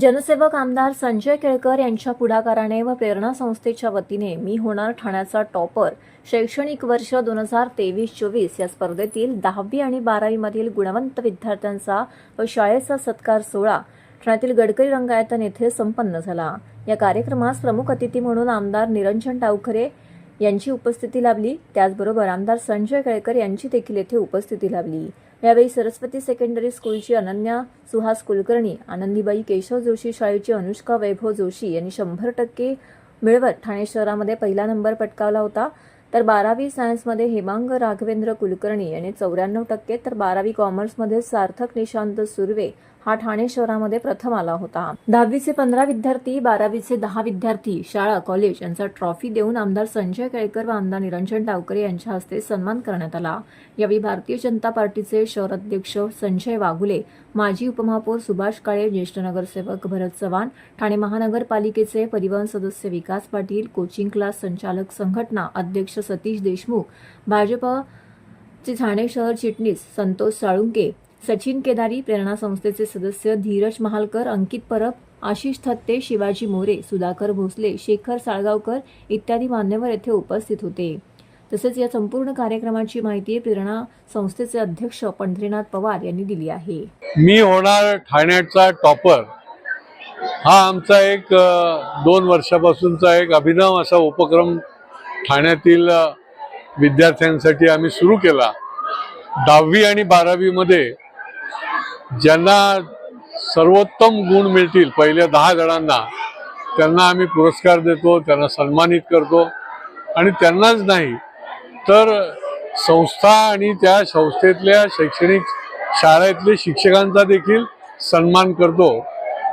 जनसेवक आमदार संजय केळकर यांच्या पुढाकाराने व प्रेरणा संस्थेच्या वतीने मी होणार ठाण्याचा टॉपर. शैक्षणिक वर्ष दोन हजार तेवीस चोवीस या स्पर्धेतील दहावी आणि बारावीमधील गुणवंत विद्यार्थ्यांचा व शाळेचा सत्कार सोहळा ठाण्यातील गडकरी रंगायतन येथे संपन्न झाला. या कार्यक्रमास प्रमुख अतिथी म्हणून आमदार निरंजन टावखरे यांची उपस्थिती लाभली. त्याचबरोबर आमदार संजय केळकर यांची देखील येथे उपस्थिती लाभली. यावेळी सरस्वती सेकंडरी स्कूलची अनन्या सुहास कुलकर्णी आनंदीबाई केशव जोशी शाळेची अनुष्का वैभव जोशी यांनी शंभर टक्के मिळवत ठाणे शहरामध्ये पहिला नंबर पटकावला होता. तर बारावी सायन्समध्ये हेमांग राघवेंद्र कुलकर्णी यांनी चौऱ्याण्णव टक्के तर बारावी कॉमर्समध्ये सार्थक निशांत सुर्वे हा ठाणे शहरामध्ये प्रथम आला होता. दहावीचे पंधरा विद्यार्थी बारावीचे दहा विद्यार्थी शाळा कॉलेज यांचा ट्रॉफी देऊन आमदार संजय केळकर व आमदार निरंजन डावकरे यांच्या हस्ते सन्मान करण्यात आला. यावेळी भारतीय जनता पार्टीचे शहर अध्यक्ष संजय वाघुले माजी उपमहापौर सुभाष काळे ज्येष्ठ नगरसेवक भरत चव्हाण ठाणे महानगरपालिकेचे परिवहन सदस्य विकास पाटील कोचिंग क्लास संचालक संघटना अध्यक्ष सतीश देशमुख भाजपचे ठाणे शहर चिटणीस संतोष साळुंके सचिन केदारी प्रेरणा संस्थेचे सदस्य धीरज महालकर अंकित परब आशिष थत्ते शिवाजी मोरे सुधाकर भोसले शेखर साळगावकर इत्यादी मान्यवर येथे उपस्थित होते. तसेच या संपूर्ण कार्यक्रमाची माहिती प्रेरणा संस्थेचे अध्यक्ष पंढरीनाथ पवार यांनी दिली आहे. मी होणार ठाण्याचा टॉपर. हा आमचा एक दोन वर्षापासूनचा एक अभिनव असा उपक्रम ठाण्यातील विद्यार्थ्यांसाठी आम्ही सुरू केला. दहावी आणि बारावीमध्ये ज्यांना सर्वोत्तम गुण मिळतील पहिल्या दहा जणांना त्यांना आम्ही पुरस्कार देतो त्यांना सन्मानित करतो. आणि त्यांनाच नाही तर संस्था आणि त्या संस्थेतल्या शैक्षणिक शाळेतले शिक्षकांचा देखील सन्मान करतो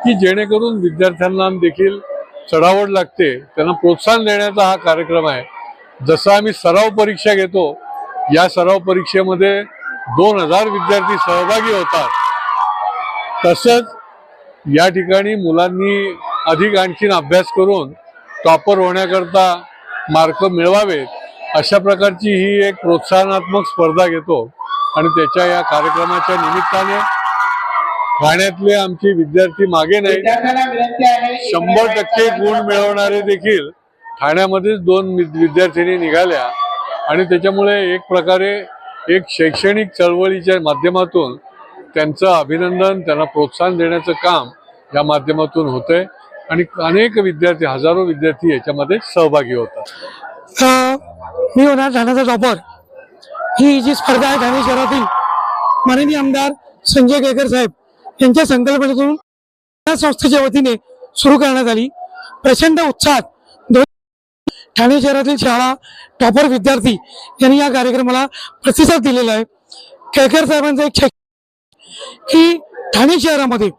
की जेणेकरून विद्यार्थ्यांना देखील चढावड लागते. त्यांना प्रोत्साहन देण्याचा हा कार्यक्रम आहे. जसं आम्ही सराव परीक्षा घेतो या सराव परीक्षेमध्ये दोन हजार विद्यार्थी सहभागी होतात. तसंच या ठिकाणी मुलांनी अधिक आणखीन अभ्यास करून टॉपर होण्याकरता मार्क मिळवावेत अशा प्रकारची ही एक प्रोत्साहनात्मक स्पर्धा घेतो. आणि त्याच्या या कार्यक्रमाच्या निमित्ताने ठाण्यातले आमचे विद्यार्थी मागे नाही. शंभर टक्के गुण मिळवणारे देखील ठाण्यामध्येच दोन विद्यार्थिनी निघाल्या. आणि त्याच्यामुळे एक प्रकारे एक शैक्षणिक चळवळीच्या माध्यमातून त्यांचं अभिनंदन त्यांना प्रोत्साहन देण्याचं काम या माध्यमातून होतंय. आणि अनेक विद्यार्थी हजारो विद्यार्थी याच्यामध्ये सहभागी होतात. मी होणार ठाण्याचा टॉपर ही जी स्पर्धा आहे ठाणे शहरातील माननीय आमदार संजय केळकर साहेब यांच्या संकल्पनेतून या संस्थेच्या वतीने सुरू करण्यात आली. प्रचंड उत्साहात ठाणे शहरातील शाळा टॉपर विद्यार्थी यांनी या कार्यक्रमाला प्रतिसाद दिलेला आहे. केळकर साहेबांचं एक की ठाणे शहरामध्ये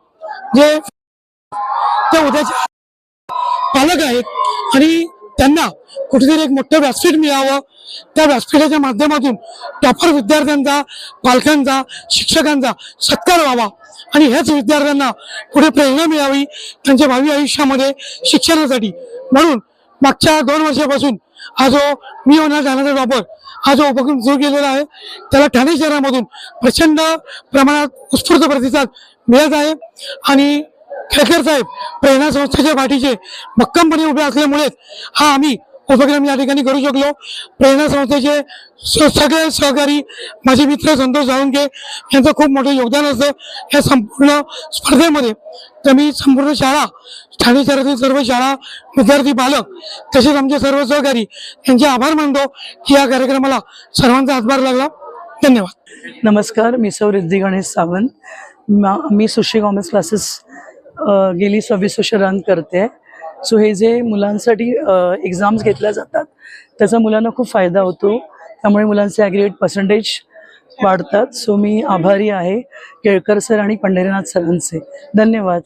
जे ते उद्याचे पालक आहेत आणि त्यांना कुठेतरी एक मोठं व्यासपीठ मिळावं. त्या व्यासपीठाच्या माध्यमातून टॉपर विद्यार्थ्यांचा पालकांचा शिक्षकांचा सत्कार व्हावा आणि ह्याच विद्यार्थ्यांना पुढे प्रेरणा मिळावी त्यांच्या भावी आयुष्यामध्ये शिक्षणासाठी. म्हणून मागच्या दोन वर्षापासून हा जो मी होणार जाण्याचा वापर हा जो उपक्रम सुरू केलेला आहे त्याला ठाणे शहरामधून प्रचंड प्रमाणात उत्स्फूर्त प्रतिसाद मिळत आहे. आणि खेळकर साहेब प्रेरणा संस्थेच्या पाठीचे भक्कमपणे उभे असल्यामुळेच हा आम्ही उपक्रम या ठिकाणी करू शकलो. प्रेरणा संस्थेचे स- सगळे सहकारी माझे मित्र संतोष साळुंके यांचं खूप मोठं योगदान असतं. या संपूर्ण स्पर्धेमध्ये तर मी संपूर्ण शाळा ठाणे शहरातील सर्व शाळा विद्यार्थी पालक तसेच आमचे सर्व सहकारी यांचे आभार मानतो की या कार्यक्रमाला सर्वांचा हातभार लागला. धन्यवाद. नमस्कार मी सौ रिद्धी गणेश सावंत. मा- मी सुशी कॉमर्स क्लासेस गेली सव्वीस वर्ष रन करते. सो हे जे मुलांसाठी एक्झाम्स घेतल्या जातात त्याचा मुलांना खूप फायदा होतो. त्यामुळे मुलांचे ॲग्रिगेट पर्सेंटेज वाढतात. सो मी आभारी आहे केळकर सर आणि पंढरीनाथ सरांचे. धन्यवाद.